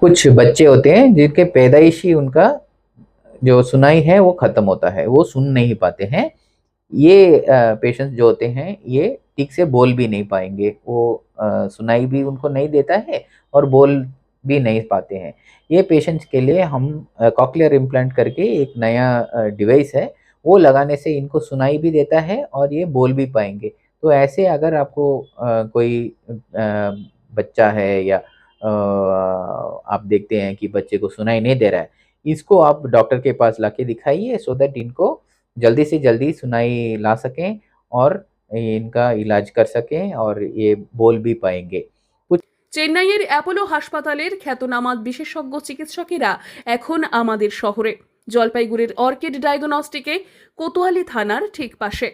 कुछ बच्चे होते हैं जिनके पैदाइशी उनका जो सुनाई है वो खत्म होता है वो सुन नहीं पाते हैं। ये पेशेंट्स जो होते हैं ये ठीक से बोल भी नहीं पाएँगे। वो अ, सुनाई भी उनको नहीं देता है और बोल भी नहीं पाते हैं। ये पेशेंट्स के लिए हम कॉकलियर इम्प्लांट करके एक नया डिवाइस है वो लगाने से इनको सुनाई भी देता है और ये बोल भी पाएँगे। तो ऐसे अगर आपको अ, कोई अ, बच्चा है या आप देखते हैं कि बच्चे को सुनाई नहीं दे रहा है इसको आप डॉक्टर के पास लाके दिखाइए सो दैट इनको जल्दी से जल्दी सुनाई ला सकें और इनका इलाज कर सकें और ये बोल भी पाएंगे চেন্নাইয়ের অ্যাপোলো হাসপাতালের খ্যাতনামা বিশেষজ্ঞ চিকিৎসকেরা এখন আমাদের শহরে জলপাইগুড়ির অর্কিড ডায়াগনস্টিকে কোতোয়ালি থানার ঠিক পাশে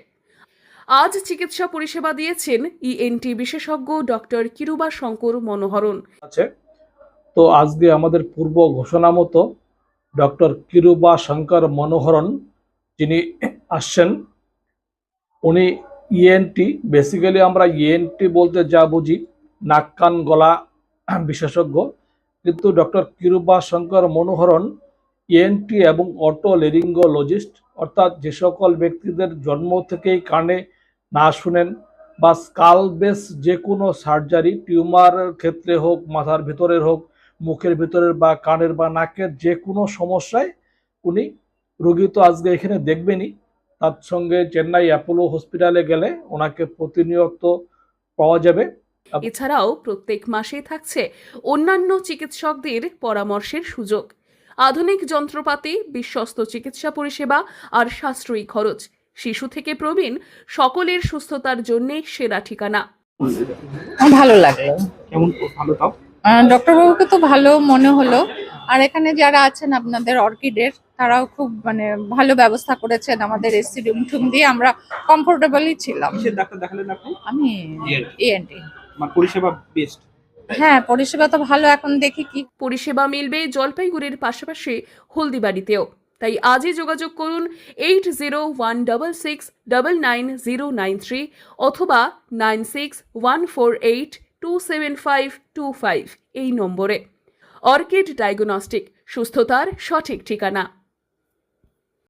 আজ চিকিৎসা পরিষেবা দিয়েছেন ইএনটি বিশেষজ্ঞ ডক্টর কিরুবা শঙ্কর মনোহরণ। আছে। তো আজকে আমাদের পূর্ব ঘোষণা মতো ডক্টর কিরুবা শঙ্কর মনোহরণ যিনি আসছেন, উনি ইএনটি বেসিক্যালি আমরা ইএনটি বলতে যা বুঝি, নাক, কান, গলা বিশেষজ্ঞ। কিন্তু ডক্টর কিরুবা শঙ্কর মনোহরণ ইএনটি এবং অটোলেরিঙ্গোলজিস্ট, অর্থাৎ যে সকল ব্যক্তিদের জন্ম থেকেই কানে না শুনেন, বা স্কাল বেস যে কোনো সার্জারি টিউমার ক্ষেত্রে হোক, মাথার ভিতরের হোক, মুখের ভিতরের বা কানের বা নাকের যে কোনো সমস্যায় উনি রুগী তো আজকে এখানে দেখবেনই। তার সঙ্গে চেন্নাই অ্যাপোলো হসপিটালে গেলে ওনাকে প্রতিনিয়ত পাওয়া যাবে। এছাড়াও প্রত্যেক মাসে থাকছে অন্যান্য চিকিৎসকদের পরামর্শের সুযোগ। আধুনিক যন্ত্রপাতি, বিশ্বস্ত চিকিৎসা পরিষেবা আর সাশ্রয়ী খরচ। শিশু থেকে প্রবীণ সকলের সুস্থতার জন্যে সেরা ঠিকানা। ভালো লাগল। কেমন ভালো তাও? ডক্টর বাবুকে তো ভালো মনে হলো। আর এখানে যারা আছেন আপনাদের অর্কিডের তারাও খুব মানে ভালো ব্যবস্থা করেছেন আমাদের এসি রুম টুম দিয়ে আমরা কমফোর্টেবলই ছিলাম। কিসের ডাক্তার দেখালেন আপনি? আমি ইএনটি মানে পরিষেবা বেস্ট হ্যাঁ পরিষেবা তো ভালো এখন দেখি কি। পরিষেবা মিলবে জলপাইগুড়ির পাশাপাশি হলদিবাড়িতেও। তাই আজই যোগাযোগ করুন eight zero one double six double nine zero nine three অথবা nine six one four eight two seven five two five এই নম্বরে। অর্কিড ডায়াগনস্টিক, সুস্থতার সঠিক ঠিকানা।